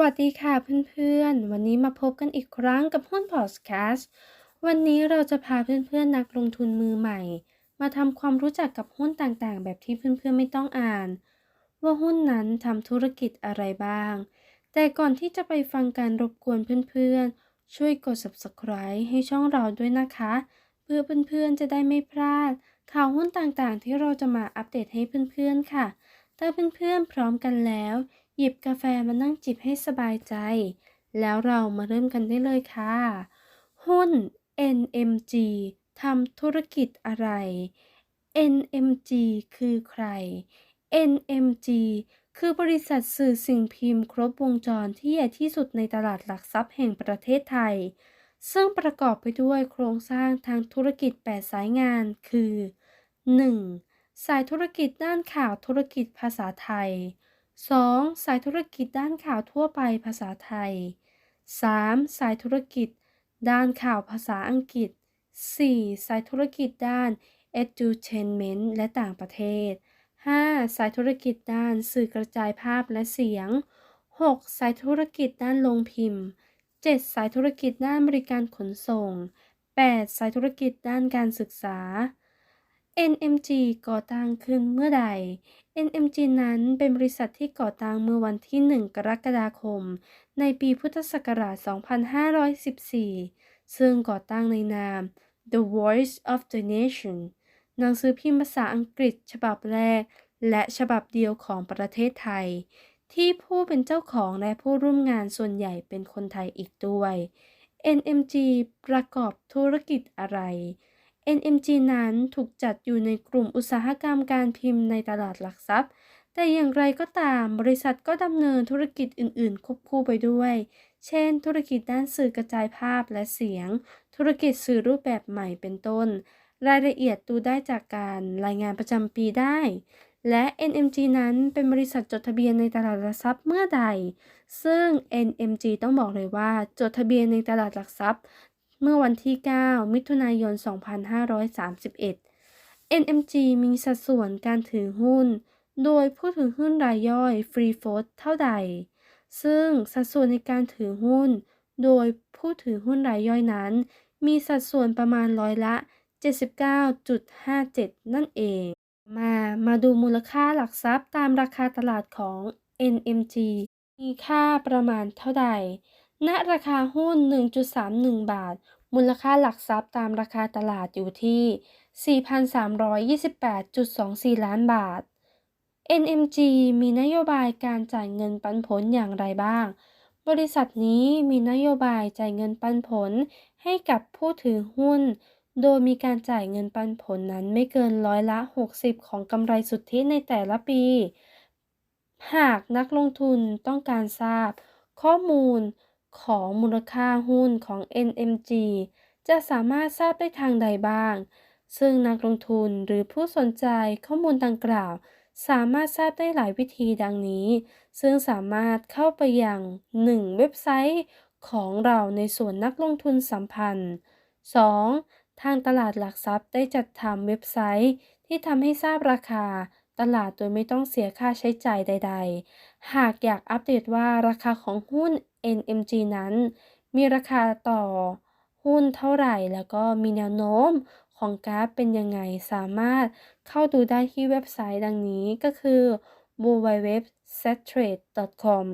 วัสดีค่ะเพื่อนๆ วันนี้มาพบกันอีกครั้งกับหุ้นพอดแคสต์วันนี้เราจะพาเพื่อนๆนักลงทุนมือใหม่ มาทำความรู้จักกับหุ้นต่างๆ แบบที่เพื่อนๆไม่ต้องอ่าน ว่าหุ้นนั้นทำธุรกิจอะไรบ้าง แต่ก่อนที่จะไปฟังการรบกวนเพื่อนๆ ช่วยกด subscribe ให้ช่องเราด้วยนะคะ เพื่อเพื่อนๆจะได้ไม่พลาด ข่าวหุ้นต่างๆ ที่เราจะมาอัปเดตให้เพื่อนๆค่ะถ้าเพื่อนๆพร้อมกันแล้ว หยิบกาแฟมานั่งจิบให้สบายใจ แล้วเรามาเริ่มกันได้เลยค่ะ หุ้น NMG ทำธุรกิจอะไร NMG คือใคร NMG คือบริษัทสื่อสิ่งพิมพ์ครบวงจรที่ใหญ่ที่สุดในตลาดหลักทรัพย์แห่งประเทศไทย ซึ่งประกอบไปด้วยโครงสร้างทางธุรกิจ 8 สายงานคือ 1. สายธุรกิจด้านข่าวธุรกิจภาษาไทย 2. สายธุรกิจด้านข่าวทั่วไปภาษาไทย 3. สายธุรกิจ ด้านข่าวภาษาอังกฤษ 4. สายธุรกิจด้าน edutainment และต่างประเทศ 5. สายธุรกิจด้านสื่อกระจายภาพและเสียง 6. สายธุรกิจด้านโรงพิมพ์ 7. สายธุรกิจด้านบริการขนส่ง 8. สายธุรกิจด้านการศึกษา NMG ก่อตั้งขึ้นเมื่อใด NMG นั้นเป็นบริษัทที่ก่อตั้งเมื่อวันที่ 1 กรกฎาคม ในปีพุทธศักราช 2514 ซึ่งก่อตั้งในนาม The Voice of the Nation หนังสือพิมพ์ภาษาอังกฤษฉบับแรก และฉบับเดียวของประเทศไทย ที่ผู้เป็นเจ้าของและผู้ร่วมงานส่วนใหญ่เป็นคนไทยอีกด้วย NMG ประกอบธุรกิจอะไร NMG นั้นถูกจัดอยู่ในกลุ่มอุตสาหกรรมการพิมพ์ในตลาดหลักทรัพย์ แต่อย่างไรก็ตามบริษัทก็ดำเนินธุรกิจอื่นๆ ควบคู่ไปด้วย เช่น ธุรกิจด้านสื่อกระจายภาพและเสียง ธุรกิจสื่อรูปแบบใหม่เป็นต้น รายละเอียดดูได้จากการรายงานประจำปีได้ และ NMG นั้นเป็นบริษัทจดทะเบียนในตลาดหลักทรัพย์เมื่อใด ซึ่ง NMG ต้องบอกเลยว่าจดทะเบียนในตลาดหลักทรัพย์ เมื่อวันที่ 9 มิถุนายน 2531 NMG มีสัดส่วนการถือหุ้น โดยผู้ถือหุ้นรายย่อย Free Float เท่าใด ซึ่งสัดส่วนในการถือหุ้น โดยผู้ถือหุ้นรายย่อยนั้น มีสัดส่วนประมาณร้อยละ 79.57 นั่นเอง มา มาดูมูลค่าหลักทรัพย์ตามราคาตลาดของ NMG มีค่าประมาณเท่าใด ณราคาหุ้น 1.31 บาท มูลค่าหลักทรัพย์ตามราคาตลาดอยู่ที่ 4,328.24 ล้านบาท NMG มีนโยบายการจ่ายเงินปันผลอย่างไรบ้าง บริษัทนี้มีนโยบายจ่ายเงินปันผลให้กับผู้ถือหุ้น โดยมีการจ่ายเงินปันผลนั้นไม่เกินร้อยละ 60 ของกำไรสุทธิในแต่ละปี หากนักลงทุนต้องการทราบ ข้อมูล ของมูลค่าหุ้นของ NMG จะสามารถทราบได้ทางใดบ้าง ซึ่งนักลงทุนหรือผู้สนใจข้อมูลดังกล่าว สามารถทราบได้หลายวิธีดังนี้ ซึ่งสามารถเข้าไปยัง 1. เว็บไซต์ของเราในส่วนนักลงทุนสัมพันธ์ 2. ทางตลาดหลักทรัพย์ได้จัดทำเว็บไซต์ที่ทำให้ทราบราคา ตลาดโดยไม่ต้องเสียค่าใช้จ่ายใด ๆ หากอยากอัปเดตว่าราคาของหุ้น NMG นั้น มีราคาต่อหุ้นเท่าไหร่ แล้วก็มีแนวโน้มของกราฟเป็นยังไง สามารถเข้าดูได้ที่เว็บไซต์ดังนี้ก็คือ www.settrade.com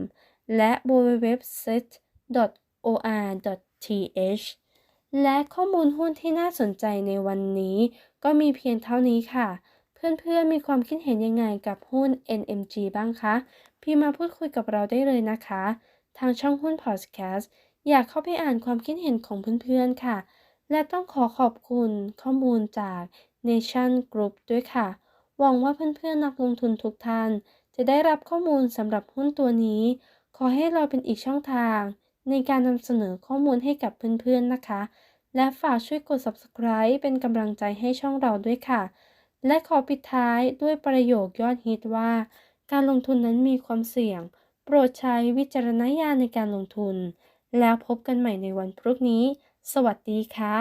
และ www.set.or.th และข้อมูลหุ้นที่น่าสนใจในวันนี้ ก็มีเพียงเท่านี้ค่ะ เพื่อนๆมีความคิดเห็นยังไงกับหุ้น NMG บ้างคะ พี่มาพูดคุยกับเราได้เลยนะคะ ทางช่องหุ้นพอดแคสต์อยากเข้าไปอ่านความคิดเห็นของเพื่อนๆค่ะ และต้องขอขอบคุณข้อมูลจาก Nation Group ด้วยค่ะ หวังว่าเพื่อนๆนักลงทุนทุกท่าน จะได้รับข้อมูลสำหรับหุ้นตัวนี้ ขอให้เราเป็นอีกช่องทาง ในการนำเสนอข้อมูลให้กับเพื่อนๆนะคะ และฝากช่วยกด subscribe เป็นกำลังใจให้ช่องเราด้วยค่ะ และขอปิดท้ายด้วยประโยคยอดฮิตว่า การลงทุนนั้นมีความเสี่ยง โปรดใช้วิจารณญาณในการลงทุน แล้วพบกันใหม่ในวันพรุ่งนี้ สวัสดีค่ะ